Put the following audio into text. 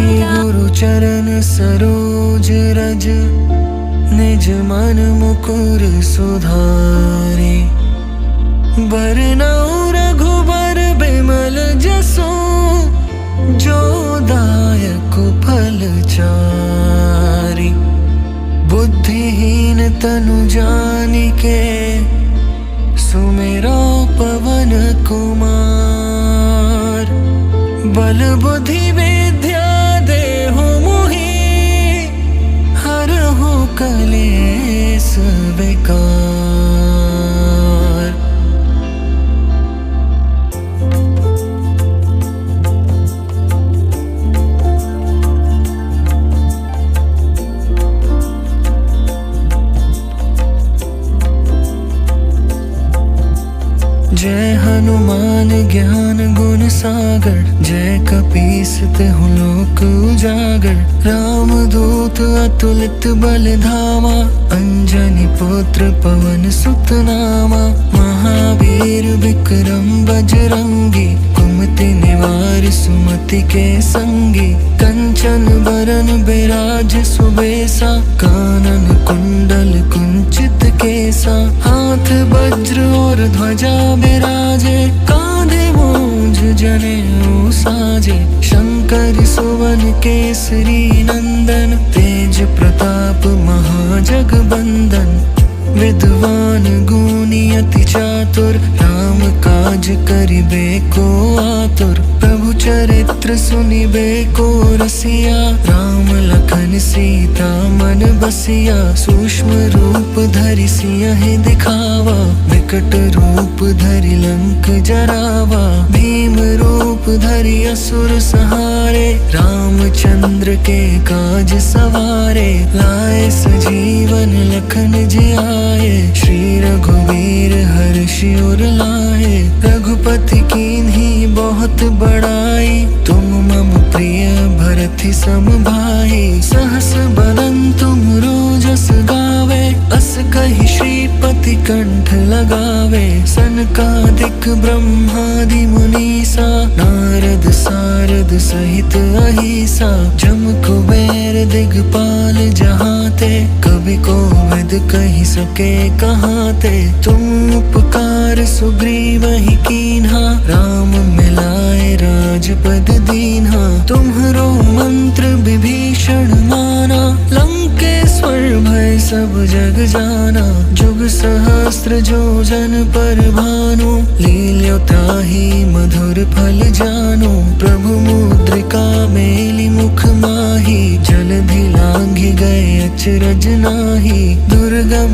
गुरुचरण सरोज रज निज मन मुकुर सुधारे। बरनौ रघुबर बिमल जसो जो दायक फल चारि। बुद्धिहीन तनु जाने सुमेरा पवन कुमार। बल बुद्धि जय हनुमान ज्ञान गुण सागर, जय कपीसते हूँ लोक उजागर। राम दूत अतुलित बल धामा, अंजनी पुत्र पवन सुत नामा महावीर विक्रम बजरंगी कुमति निवार, सुमति के संगी। कंचन, बरन, बिराज, सुबेसा। कानन, कुंडल, कुंचित केसा। हाथ, वज्र और ध्वजा बिराजे। कांधे मूंज जने साजे शंकर, सुवन, केसरी, नंदन। तेज प्रताप, महाजगबंदन। विद्वान, गुणी, अति चातुर। राम काज करिबे। चरित्र सुनिबे को रसिया, राम लखन सीता, मन बसिया, सूक्ष्म रूप धरि सियहि दिखावा, विकट रूप धरि लंक जरावा, भीम रूप धरि असुर सहारे, रामचंद्र के काज सवारे, लाए सजीवन लखन जियाए, श्री रघुवीर हर्षि उर लाए रघुपति कीन्ही बहुत बड़ाई। तुम मम प्रिय भरत सम भाई। सहस बदन तुम रोजस गावे। अस कही श्रीपति कंठ लगावे। सनकादिक ब्रह्मादि मुनीसा नारद सारद सहित अहिसा। जम कुबेर दिगपाल जहाते। कवि को विद कही सके कहाँ कहाते तुम उपकार सुग्रीव ही कीन्हा। राम मिलाए राजपद दीन्हा। तुम्हरो मंत्र विभीषण माना। लंकेश्वर भय सब जग जाना, जुग सहस्त्र जो जन पर भानु। लील्यो ही मधुर फल जानो, प्रभु मुद्रिका मेली मुख माही जलधि लांघि गए अचरज नाही, दुर्गम